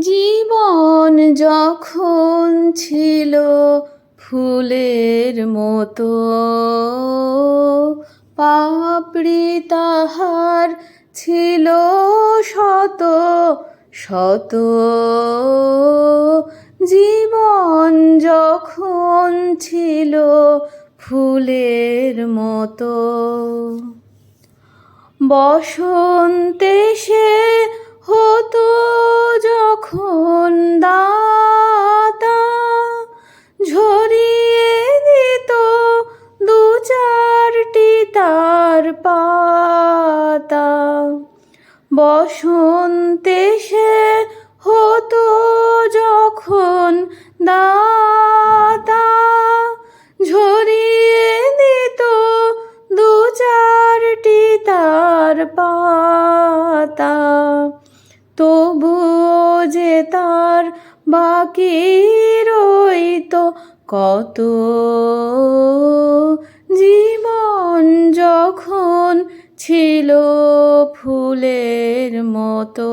জীবন যখন ছিল ফুলের মতো, পাপড়ি তাহার ছিল শত শত। জীবন যখন ছিল ফুলের মতো, বসন্তে সে যখন দাতা ঝরিয়ে দিত দু চারটি তার পাতা। বসন্তে সে হতো যখন দাতা ঝরিয়ে দিত দু চারটি তার পাতা। তবুও যে তার বাকি রইত কত? জীবন যখন ছিল ফুলের মতো।